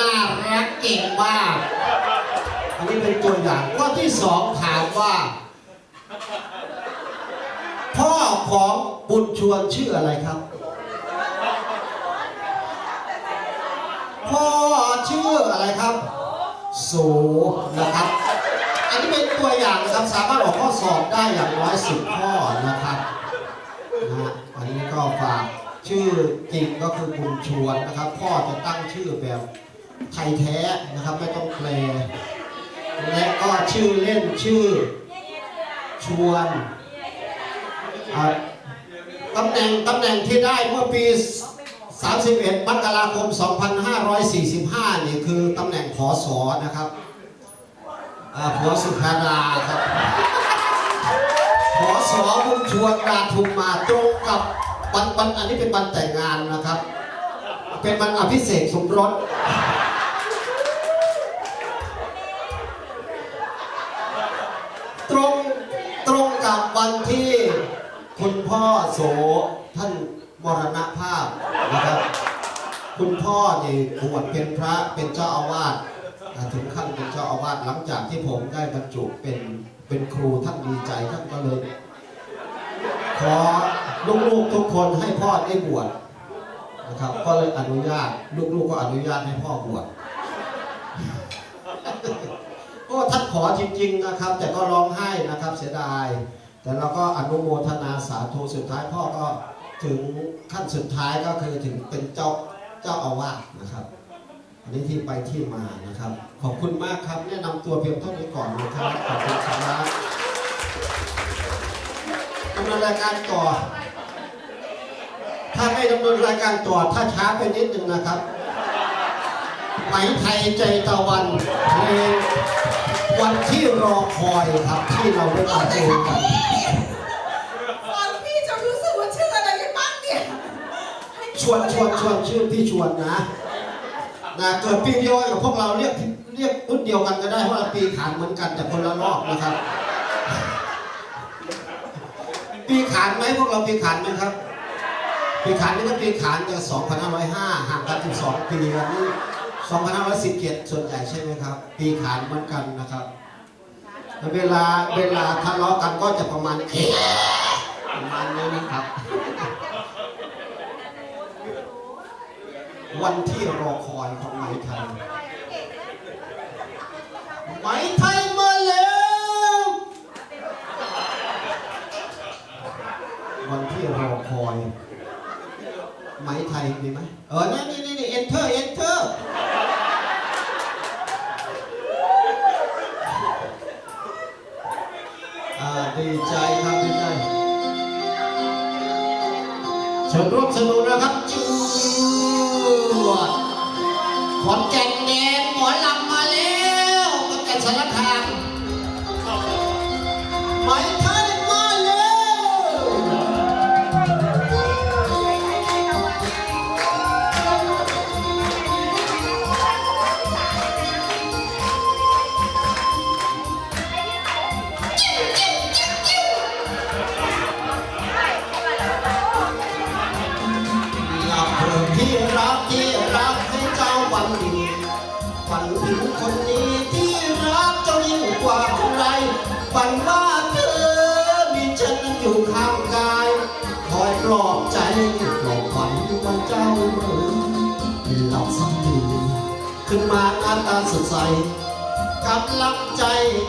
น่ารักเก่งมากอันนี้เป็นตัวอย่างข้อที่สองถามว่า พ่อของบุญชวนชื่ออะไรครับ พ่อชื่ออะไรครับโสนะครับ อันนี้เป็นตัวอย่างนะครับสามารถออกข้อสอบได้อย่างน้อยสิบข้อนะครับนะฮะอันนี้ก็ฝากชื่อจริงก็คือบุญชวนนะครับ พ่อจะตั้งชื่อแบบ ไทยแท้นะครับไม่ต้องแปล และก็ชื่อเล่นชื่อชวนตำแหน่งตำแหน่งที่ได้เมื่อปี 31 มกราคม 2545 นี่คือตำแหน่งผอสอนะครับอ่าผัวสุภาดาครับผอสอบุญชวนดาทุมมาตรงกับวันวันอันนี้เป็นวันแต่งงานนะครับ เป็นวันอภิเษกสมรส ตรง ตรงกับวันที่คุณพ่อโสท่านมรณภาพนะครับ คุณพ่อนี่บวชเป็นพระเป็นเจ้าอาวาสถึงขั้นเป็นเจ้าอาวาสหลังจากที่ผมได้บรรจุเป็นเป็นครูท่านดีใจท่านก็เลย ขอลูกๆทุกคนให้พ่อได้บวชนะครับ ก็เลยอนุญาตลูกๆก็อนุญาตให้พ่อบวชก็ท่านขอจริงๆนะครับ แต่ก็ร้องไห้นะครับเสียดาย แต่เราก็อนุโมทนาสาธุสุดท้ายพ่อก็ถึงขั้นสุดท้ายก็คือถึงเป็นเจ้าเจ้าอาวาสนะครับ อันนี้ที่ไปที่มานะครับ ขอบคุณมากครับแนะนำตัวเพียงเท่านี้ก่อนนะครับขอบคุณครับดำเนินรายการต่อ ถ้าไม่ดำเนินรายการต่อถ้าช้าไปนิดนึงนะครับไหมไทยใจตะวันเพลง วันที่รอคอยครับที่เราได้มาเจอกันฟังพี่จะรู้สึกว่าชื่ออะไรกันบ้างเนี่ยให้พี่ชวนชวนชวนชื่อพี่ชวนนะนะเกิดปีเดียวกับพวกเราเรียกเรียกรุ่นเดียวกันก็ได้เพราะเราปีขานเหมือนกันแต่คนละรอบนะครับ ปีขานไหมพวกเราปีขานไหมครับ ปีขานนี่ก็ปีขานจาก2505ห่างกัน12ปีอันนี้ 2517 ส่วนใหญ่ใช่ไหมครับ ปีขานเหมือนกันนะครับ เวลาเวลาทะเลาะกันก็จะประมาณเอ๊ะประมาณนี้นะครับ วันที่รอคอยของไหมไทยไหมไทยมาแล้ววันที่รอคอยไหมไทยมีไหมเออนี่นี่นี่นี่ enter enter เชิญร่วมสนุกนะครับจูวดขอนแก่น เจ้าเหมือนหลับสักทีขึ้นมาหน้าตาสดใสกำลังใจ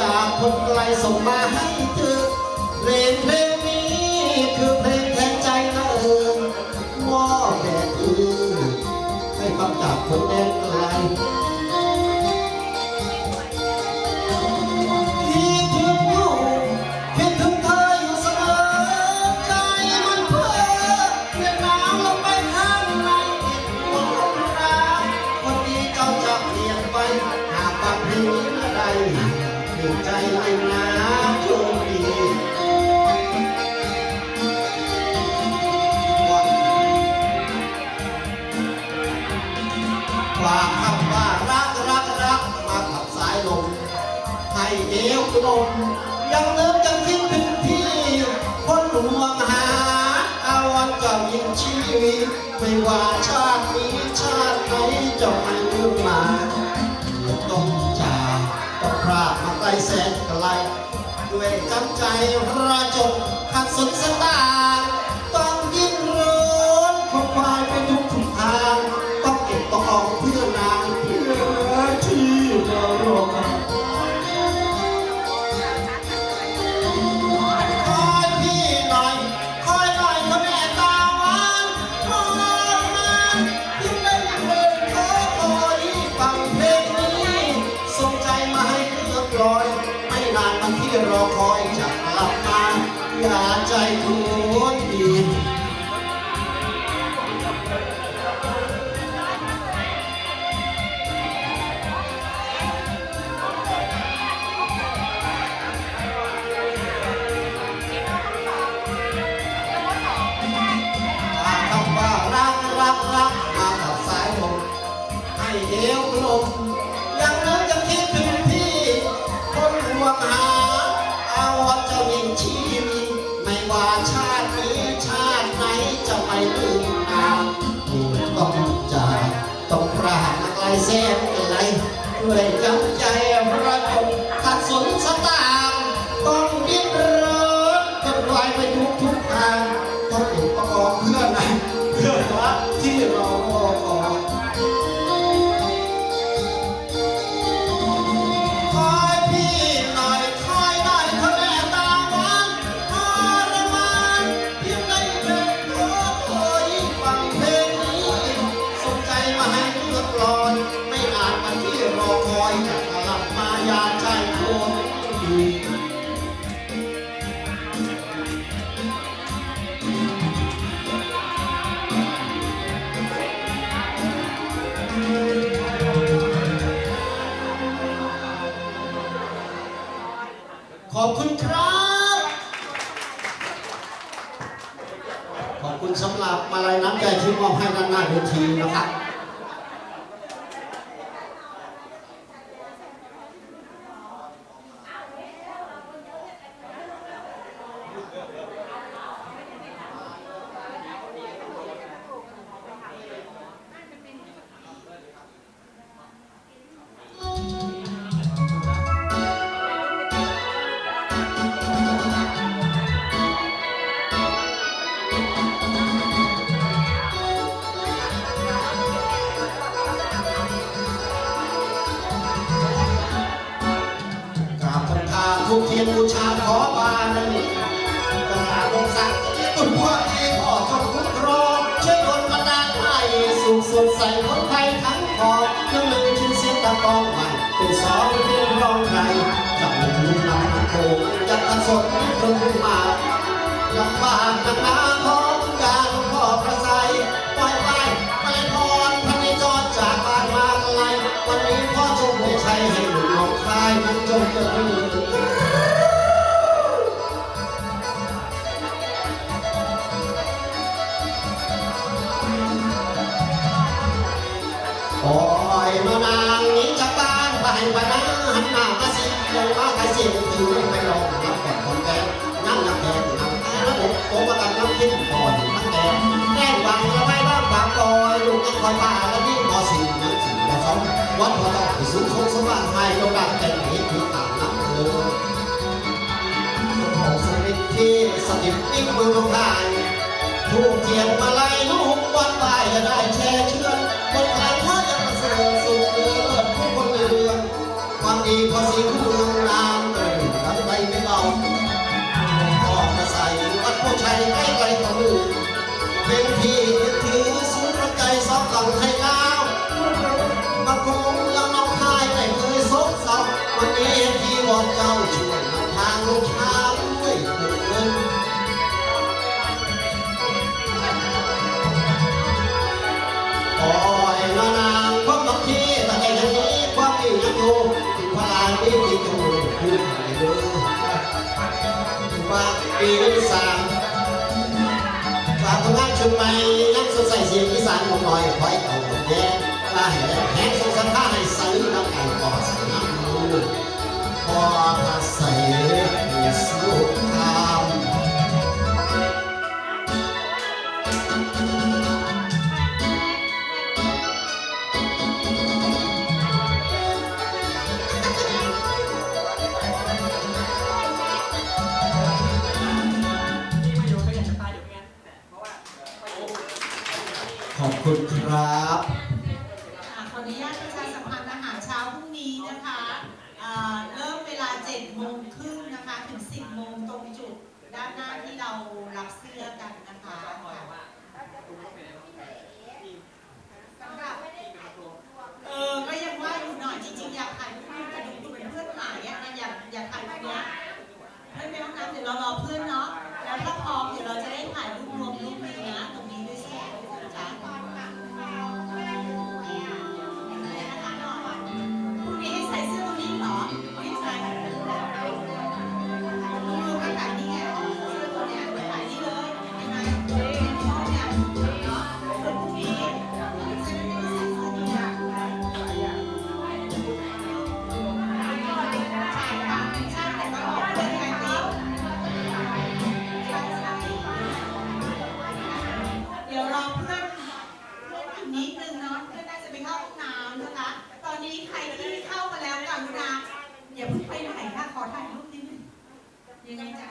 จากคนไกลส่งมาให้เธอเพลงเพลงนี้คือเพลงแทนใจนะเออมอบแด่เธอให้ฟังจากคนแดนไกลาชาตินี้ชาติไหนจะไม่ลืมมาเราต้องจากต้องพรากมาไกลแสนไกลด้วยจำใจราจงขัดสุดสตา เอวกลมยังนึกยังคิดถึงพี่คนห่วงหาเอาเจ้ายิ่งชีวีไม่ว่าชาตินี้ชาติไหนจะไม่ลืมนามที่ต้องจากต้องปรากมาไกลแสนไกลด้วยจำ คุณพ่อเองอจงคุ้มครองช่วยดลบันดาลให้สุขสดใสคนไทยทั้งพอยังลืมชื่อเสียงตะกองใหม่เป็นสองเรื่องรองใครจับมือลำโพงจักระสดเพิ่มมาลำบากหนักหนาของการพ่อประไสปล่อยไปไปพรพระนิจรจากบ้านมาไกลวันนี้พ่อจงให้ชัยให้หนุ่มหนองคายทั้งจงเกิดขึ้นโครเสียงถือไปลองนับแบบคนแก่นั่งนับแกงนับแกระบบโอ้ประกันน้ำคิดก่อนนักแกงแน่นวังแล้วไม่บ้างปากกอยลูกยังคอยป่าแล้วนี่พอสี่นับสี่พอสองวัดพอต้องไปสูงคงสว่างไทยโลกดังแต่งเหตุที่ต่างน้ำเออของสนิทที่สถิตนิ่งเมืองไทยถูกเทียนมาไล่ลูกบอลไปจะได้แช่เชื่อนบนทางพ่อจะประเสริฐสุขเลือดผู้คนเรือความดีพอสิ่ง อกเจ้าช่วยนำทางลูกช้าด้วยเงินโอ้ยนานางพบกับที่แต่ในทางนี้ความดียังอยู่ที่พลายดีที่อยู่คือให้ดูว่าปีสามฝากทำงานชุดใหม่ยังสดใสเสียงอีสานหน่อยคอยเอาหมดแย่มาให้แรงแหงสงสันท่าให้ซื้อน้ำไก่ก่อใส่น้ำมู อภาษาสุขา เพื่อนเพื่อนอีกนิดนึงเนาะเพื่อนน่าจะไปเข้าห้องน้ำนะคะ ตอนนี้ใครที่เข้ามาแล้วกรุณาอย่าเพิ่งไปไหนนะขอถ่ายรูปนิดนึงยังไงจ๊ะ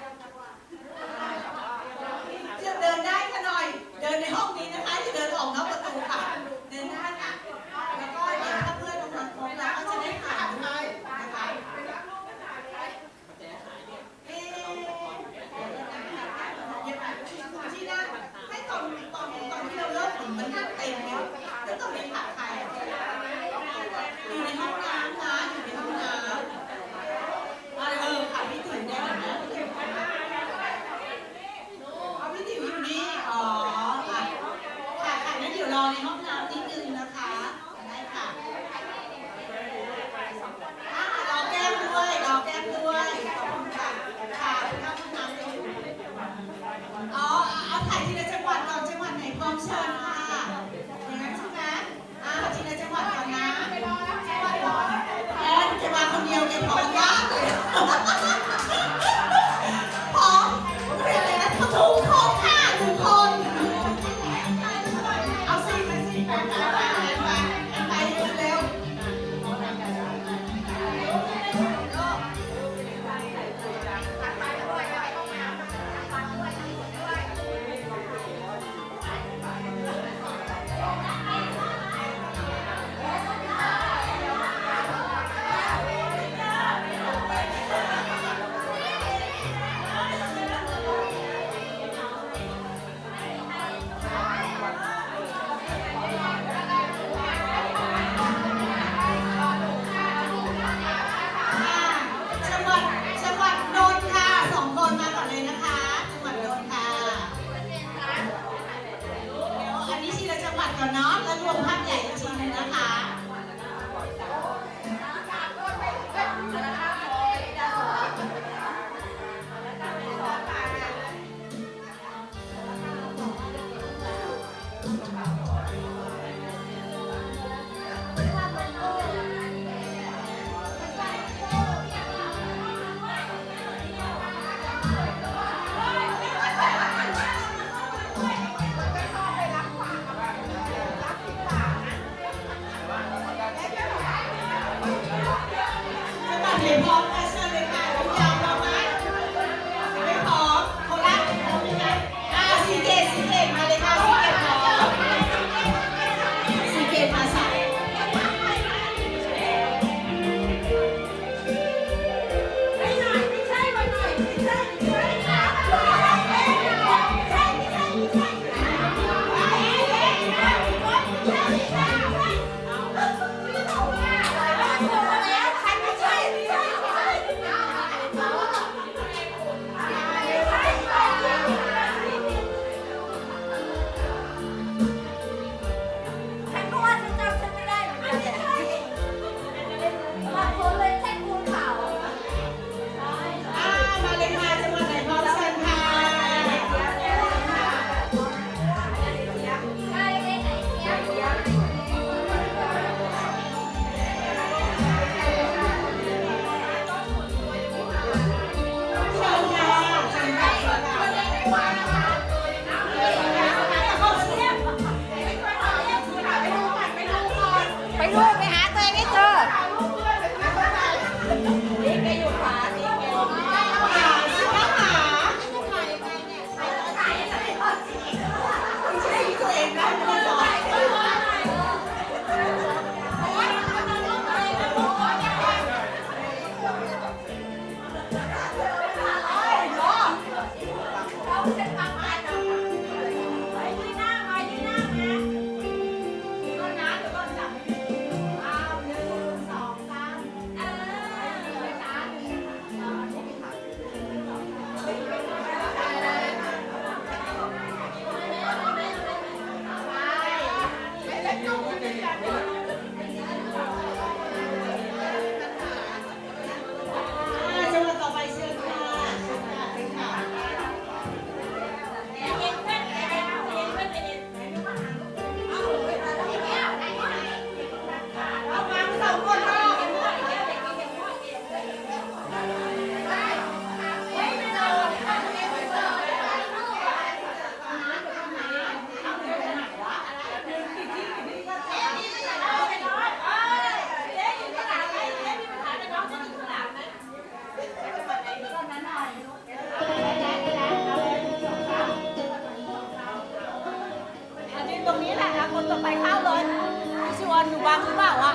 กับน้ำและรวม ต่อไปข้าวเลยพี่ชวนหนูวางหรือเปล่าอะ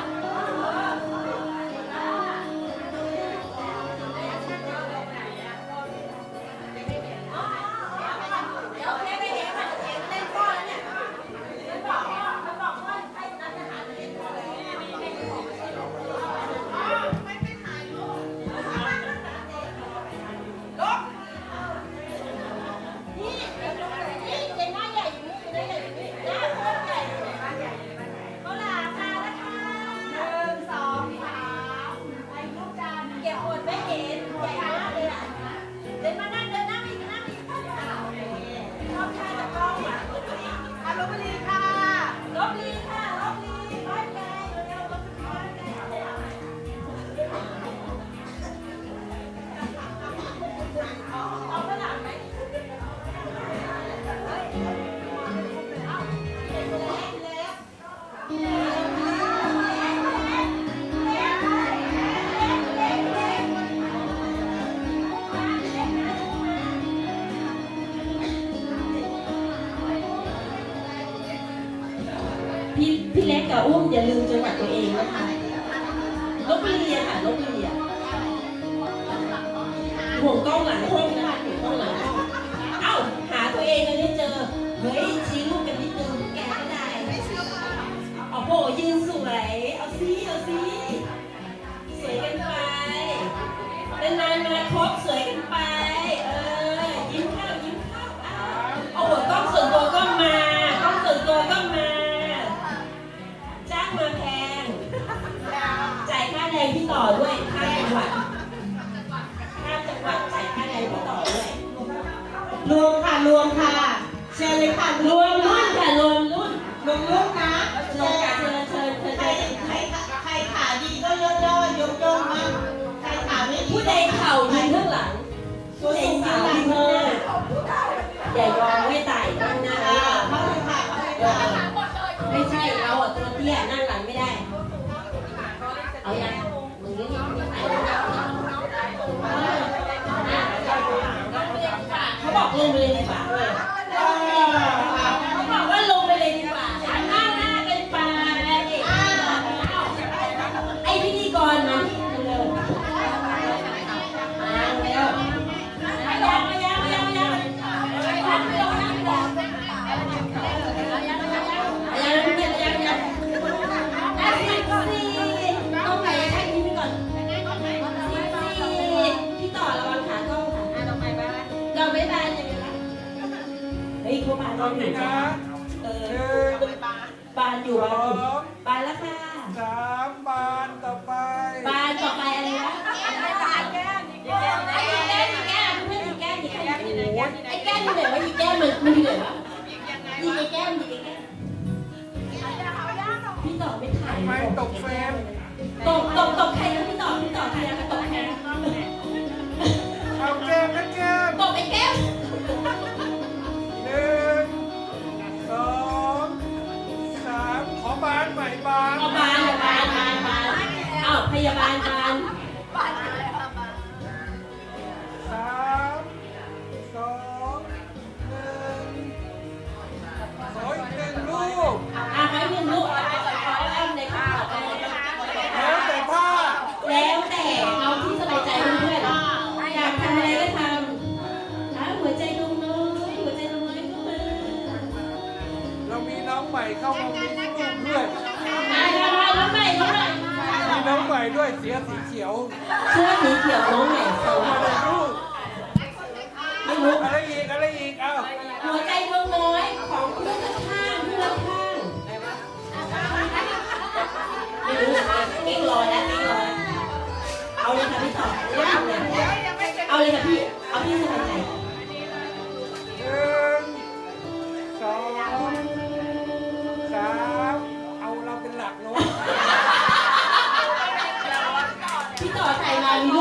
ก็มีอะห่วงกล้องหลังกล้องนะห่วงกล้องหลังกล้องเอ้าหาตัวเองกังไม่เจอ เฮ้ย ก้มตบตบตบใครนะพี่ต่อพี่ต่อใครนะคตบแครนะเอาเกมนะเกมตบไอ้แก้มหนึ่งสองสามขอบานใหม่บานเอาบานเอบานบานบานเอาพยาบาลบาามีน้องใหม่เข้ามามีลูกด้วยมีน้องใหม่ด้วยเสียสีเขียวเสื้อสีเขียวน้องใหม่เข้ามาในยลูกไม่รู้อะไรอีกอะไรอีกเอ้าหัวใจดวงน้อยของเพื่อนข้างเพื่อนข้างไม่รู้เก่งรอแล้วเงรอแเอาเลยค่ะพี่ต่อเอาเลยค่ะพี่เอาพี่จะทำไง